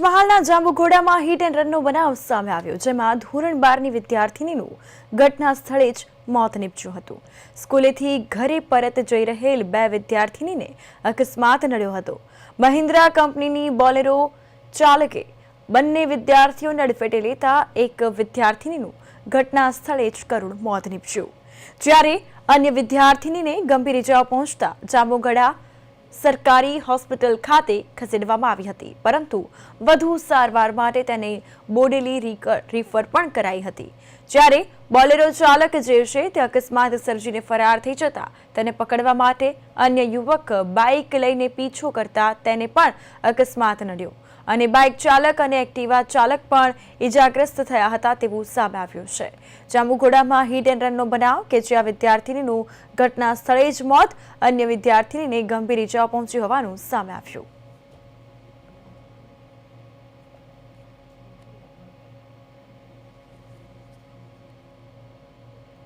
પંચમહાલના જાંબુઘોડામાં hit and રનનો બનાવ સામે આવ્યો, જેમાં ધોરણ બારની વિદ્યાર્થીનીનું ઘટના સ્થળે જ મોત નીપજ્યું હતું. સ્કૂલેથી ઘરે પરત જઈ રહેલ બે વિદ્યાર્થીનીને અકસ્માત નડ્યો હતો. મહિન્દ્રા કંપનીની બોલેરો ચાલકે બંને વિદ્યાર્થીઓને અડફેટે લેતા એક વિદ્યાર્થીનીનું ઘટના સ્થળે જ કરુણ મોત નીપજ્યું. જ્યારે અન્ય વિદ્યાર્થીનીને ગંભીર ઇજાઓ પહોંચતા જાંબુગડા સરકારી હોસ્પિટલ ખાતે ખસેડવામાં આવી હતી, પરંતુ વધુ સારવાર માટે તેને બોડેલી રીફર પણ કરાઈ હતી. જ્યારે બોલેરો ચાલક જે છે તે અકસ્માત સર્જીને ફરાર થઈ જતા તેને પકડવા માટે અન્ય યુવક બાઇક લઈને પીછો કરતા તેને પણ અકસ્માત નડ્યો. અને બાઇક ચાલક અને એક્ટિવા ચાલક પણ ઇજાગ્રસ્ત થયા હતા તેવું સામે આવ્યું છે. જાંબુઘોડામાં હિટ એન્ડ રનનો બનાવ કે જ્યાં વિદ્યાર્થીનીનું ઘટના સ્થળે જ મોત, અન્ય વિદ્યાર્થીનીને ગંભીર ઇજાઓ પહોંચી હોવાનું સામે આવ્યું.